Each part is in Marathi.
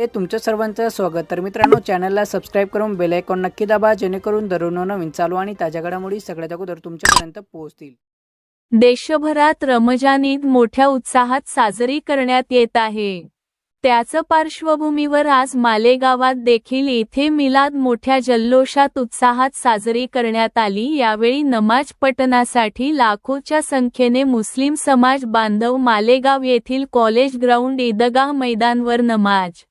हे तुमचं सर्वांचं स्वागत. तर मित्रांनो चॅनलला सबस्क्राईब करून बेल आयकॉन नक्की दाबा जेणेकरून दररोज नवीन चालू आणि ताज्या घडामोडी सगळ्यात अगोदर तुमच्यापर्यंत पोहोचतील. देशभरात रमजान ईद मोठ्या उत्साहात साजरी करण्यात येत आहे. त्याच पार्श्वभूमीवर आज मालेगावात देखील येथे मिलाद मोठ्या जल्लोषात उत्साहात साजरी करण्यात आली. यावेळी नमाज पठणासाठी लाखोच्या संख्येने मुस्लिम समाज बांधव मालेगाव येथील कॉलेज ग्राउंड ईदगाह मैदानवर नमाज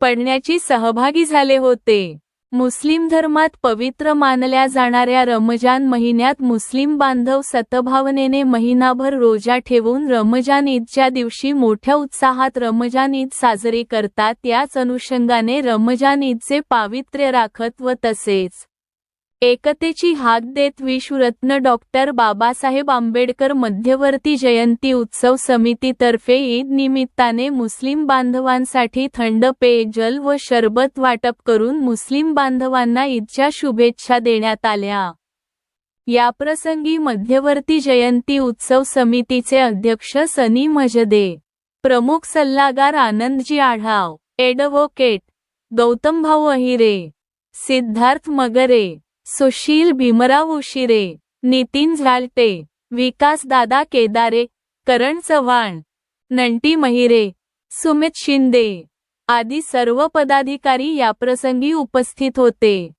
पडण्याची सहभागी झाले होते. मुस्लिम धर्मात पवित्र मानल्या जाणाऱ्या रमजान महिन्यात मुस्लिम बांधव सतभावनेने महिनाभर रोजा ठेवून रमजान ईदच्या दिवशी मोठ्या उत्साहात रमजान ईद साजरी करतात. याच अनुषंगाने रमजान ईदचे पावित्र्य राखत व तसेच एकतेची हाक देत विश्वरत्न डॉक्टर बाबासाहेब आंबेडकर मध्यवर्ती जयंती उत्सव समितीतर्फे ईद निमित्ताने मुस्लिम बांधवांसाठी थंड पेयजल व शरबत वाटप करून मुस्लिम बांधवांना ईदच्या शुभेच्छा देण्यात आल्या. याप्रसंगी मध्यवर्ती जयंती उत्सव समितीचे अध्यक्ष सनी मजदे प्रमुख सल्लागार आनंदजी आढाव एडव्होकेट गौतमभाऊ अहिरे सिद्धार्थ मगरे सुशील भीमराव उशिरे नितीन झालटे विकास दादा केदारे करण चव्हाण नंटी महिरे सुमित शिंदे आदी सर्व पदाधिकारी याप्रसंगी उपस्थित होते.